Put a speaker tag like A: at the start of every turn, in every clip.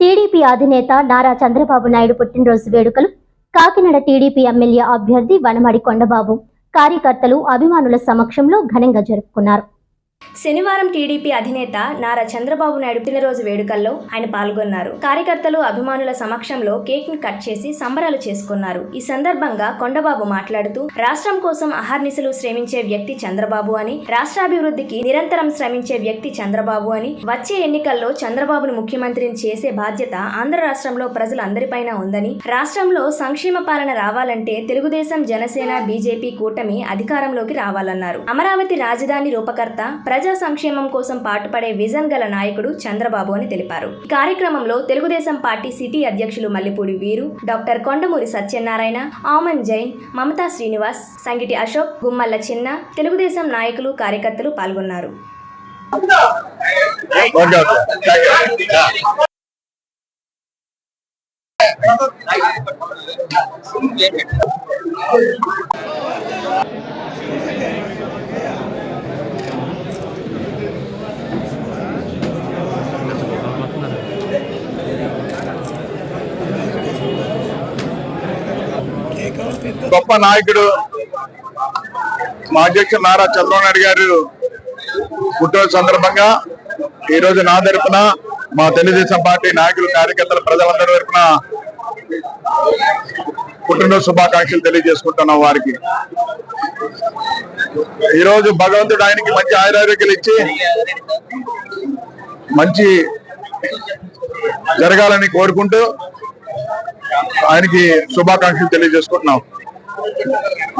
A: TDP అధినేత నారా చంద్రబాబు నాయుడు పుట్టినరోజు వేడుకలు. కాకినాడ టీడీపీ ఎమ్మెల్యే అభ్యర్థి వనమడి కొండబాబు. కార్యకర్తలు అభిమానుల సమక్షంలో ఘనంగా జరుపుకున్నారు.
B: శనివారం టీడీపీ అధినేత నారా చంద్రబాబు నాయుడు పుట్టినరోజు వేడుకల్లో ఆయన పాల్గొన్నారు. కార్యకర్తలు అభిమానుల సమక్షంలో కేక్ని కట్ చేసి సంబరాలు చేసుకున్నారు. ఈ సందర్భంగా కొండబాబు మాట్లాడుతూ రాష్ట్రం కోసం అహర్నిశలు శ్రమించే వ్యక్తి చంద్రబాబు అని రాష్ట్రాభివృద్ధికి నిరంతరం శ్రమించే వ్యక్తి చంద్రబాబు అని వచ్చే ఎన్నికల్లో చంద్రబాబును ముఖ్యమంత్రిని చేసే బాధ్యత ఆంధ్ర రాష్ట్రంలో ప్రజలందరిపైన ఉందని రాష్ట్రంలో సంక్షేమ పాలన రావాలంటే తెలుగుదేశం జనసేన బీజేపీ కూటమి అధికారంలోకి రావాలన్నారు. అమరావతి రాజధాని రూపకర్త ప్రజా సంక్షేమం కోసం పాటుపడే విజన్ గల నాయకుడు చంద్రబాబు అని తెలిపారు. ఈ కార్యక్రమంలో తెలుగుదేశం పార్టీ సిటీ అధ్యక్షులు మల్లిపూడి వీరు డాక్టర్ కొండమూరి సత్యనారాయణ ఆమన్ జైన్ మమతా శ్రీనివాస్ సంగిటి అశోక్ గుమ్మల్ల చిన్న తెలుగుదేశం నాయకులు కార్యకర్తలు పాల్గొన్నారు.
C: గొప్ప నాయకుడు మా అధ్యక్షుడు నారా చంద్రబాబు నాయుడు గారు పుట్టినరోజు సందర్భంగా ఈ రోజు నా తరపున మా తెలుగుదేశం పార్టీ నాయకులు కార్యకర్తలు ప్రజలందరి తరపున పుట్టినరోజు శుభాకాంక్షలు తెలియజేసుకుంటున్నాం వారికి. ఈ రోజు భగవంతుడు ఆయనకి మంచి ఆయురారోగ్యాలు ఇచ్చి మంచి జరగాలని కోరుకుంటూ ఆయనకి శుభాకాంక్షలు తెలియజేసుకుంటున్నాం.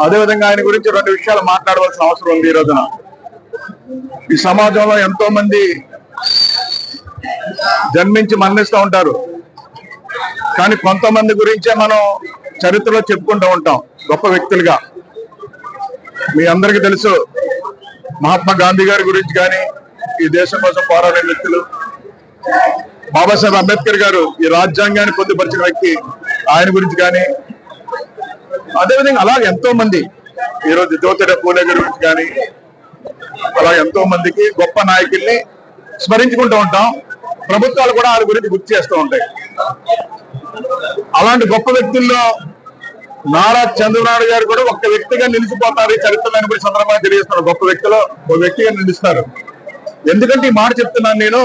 C: అదేవిధంగా ఆయన గురించి రెండు విషయాలు మాట్లాడవలసిన అవసరం ఉంది ఈ రోజున. ఈ సమాజంలో ఎంతో మంది జన్మించి మరణిస్తూ ఉంటారు. కానీ కొంతమంది గురించే మనం చరిత్రలో చెప్పుకుంటూ ఉంటాం గొప్ప వ్యక్తులుగా. మీ అందరికీ తెలుసు మహాత్మా గాంధీ గారి గురించి కానీ ఈ దేశం కోసం పోరాడే వ్యక్తులు. బాబాసాహెబ్ అంబేద్కర్ గారు ఈ రాజ్యాంగాన్ని పొందుపరిచిన వ్యక్తి. ఆయన గురించి కానీ అదేవిధంగా అలా ఎంతో మంది ఈరోజు జ్యోతిడ పూలే గారి గురించి కానీ అలా ఎంతో మందికి గొప్ప నాయకుల్ని స్మరించుకుంటూ ఉంటాం. ప్రభుత్వాలు కూడా వారి గురించి గుర్తు చేస్తూ ఉంటాయి. అలాంటి గొప్ప వ్యక్తుల్లో నారా చంద్రబాబు గారు కూడా ఒక వ్యక్తిగా నిలిచిపోతారు. ఈ చరిత్రలో కూడా సందర్భంగా తెలియజేస్తున్నారు. గొప్ప వ్యక్తిలో ఒక వ్యక్తిగా నిలుస్తారు. ఎందుకంటే ఈ మాట చెప్తున్నాను నేను.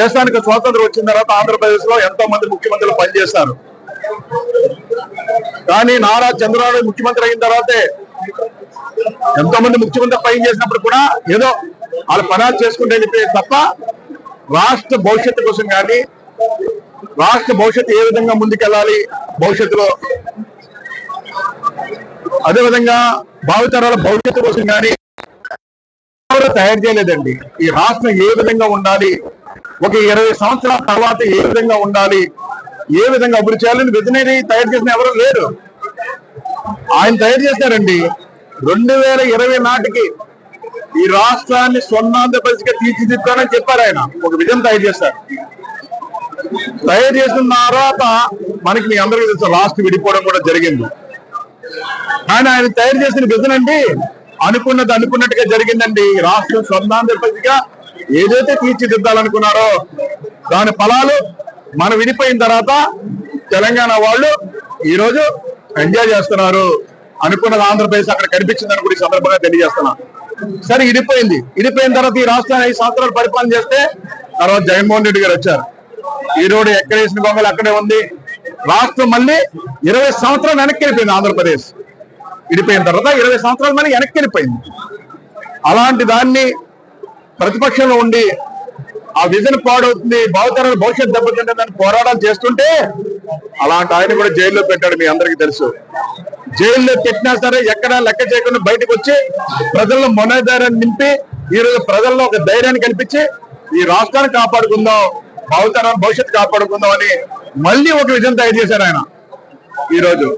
C: దేశానికి స్వాతంత్రం వచ్చిన తర్వాత ఆంధ్రప్రదేశ్లో ఎంతో మంది ముఖ్యమంత్రులు పనిచేశారు. కానీ నారా చంద్రబాబు ముఖ్యమంత్రి అయిన తర్వాతే ఎంతో మంది ముఖ్యమంత్రి పని చేసినప్పుడు కూడా ఏదో వాళ్ళ పనాలు చేసుకుంటే చెప్పేది తప్ప రాష్ట్ర భవిష్యత్తు కోసం కానీ రాష్ట్ర భవిష్యత్తు ఏ విధంగా ముందుకెళ్ళాలి భవిష్యత్తులో అదేవిధంగా భావితరాల భవిష్యత్తు కోసం కానీ ఎవరు తయారు చేయలేదండి. ఈ రాష్ట్రం ఏ విధంగా ఉండాలి ఒక ఇరవై సంవత్సరాల తర్వాత ఏ విధంగా ఉండాలి ఏ విధంగా అభివృద్ధి చేయాలని విజనరీ తయారు చేసిన ఎవరు లేరు. ఆయన తయారు చేశారండి. రెండు వేల ఇరవై నాటికి ఈ రాష్ట్రాన్ని స్వర్ణాంధ్రప్రదేశ్గా తీర్చిదిద్దానని చెప్పారు ఆయన. ఒక విజయం తయారు చేశారు. తయారు చేసిన తర్వాత మనకి మీ అందరికీ తెలుసు రాష్ట్రం విడిపోవడం కూడా జరిగింది. కానీ ఆయన తయారు చేసిన విజన్ అండి అనుకున్నది అనుకున్నట్టుగా జరిగిందండి. ఈ రాష్ట్రం స్వర్ణాంధ్రప్రదేశ్గా ఏదైతే తీర్చిదిద్దాలనుకున్నారో దాని ఫలాలు మనం విడిపోయిన తర్వాత తెలంగాణ వాళ్ళు ఈరోజు ఎంజాయ్ చేస్తున్నారు. అనుకున్నది ఆంధ్రప్రదేశ్ అక్కడ కనిపించిందని కూడా ఈ సందర్భంగా తెలియజేస్తున్నా. సరే ఇడిపోయింది. ఇడిపోయిన తర్వాత ఈ రాష్ట్రాన్ని ఐదు సంవత్సరాలు పరిపాలన చేస్తే తర్వాత జగన్మోహన్ రెడ్డి గారు వచ్చారు. ఈ రోడ్డు ఎక్కడ వేసిన బొమ్మలు అక్కడే ఉంది. రాష్ట్రం మళ్ళీ ఇరవై సంవత్సరాలు వెనక్కి వెళ్ళిపోయింది ఆంధ్రప్రదేశ్. ఇడిపోయిన తర్వాత ఇరవై సంవత్సరాలు మళ్ళీ వెనక్కి వెళ్ళిపోయింది. అలాంటి దాన్ని ప్రతిపక్షంలో ఉండి ఆ విజన్ పాడవుతుంది భావితరాల భవిష్యత్తు దెబ్బతింటుందని పోరాటాలు చేస్తుంటే అలాంటి ఆయన కూడా జైల్లో పెట్టాడు మీ అందరికి తెలుసు. జైల్లో పెట్టినా సరే ఎక్కడ లెక్క చేయకుండా బయటకు వచ్చి ప్రజల్లో మనోధైర్యాన్ని నింపి ఈ రోజు ప్రజల్లో ఒక ధైర్యాన్ని కల్పించి ఈ రాష్ట్రాన్ని కాపాడుకుందాం భావితరాల భవిష్యత్తు కాపాడుకుందాం అని మళ్ళీ ఒక విజన్ తయారు చేశారు ఆయన. ఈ రోజు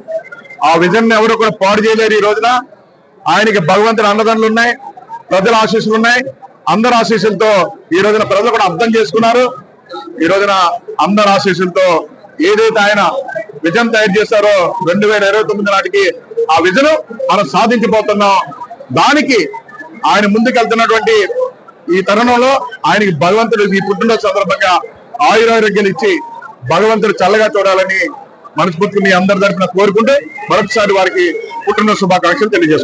C: ఆ విజన్ ఎవరు కూడా పాడు చేయలేరు ఈ రోజున. ఆయనకి భగవంతుని అన్నదండలు ఉన్నాయి ప్రజల ఆశీస్సులు ఉన్నాయి. అందరి ఆశీస్సులతో ఈ రోజున ప్రజలు కూడా అర్థం చేసుకున్నారు. ఈ రోజున అందరి ఆశీస్సులతో ఏదైతే ఆయన విజయం తయారు చేశారో రెండు వేల ఇరవై తొమ్మిది నాటికి ఆ విజయం మనం సాధించబోతున్నాం దానికి ఆయన ముందుకెళ్తున్నటువంటి ఈ తరుణంలో ఆయనకి భగవంతుడు ఈ పుట్టినరోజు సందర్భంగా ఆయురారోగ్యాలు ఇచ్చి భగవంతుడు చల్లగా చూడాలని మనస్ఫూర్తిని మీ అందరి తరఫున కోరుకుంటే మరొకసారి వారికి పుట్టిన శుభాకాంక్షలు తెలియజేస్తారు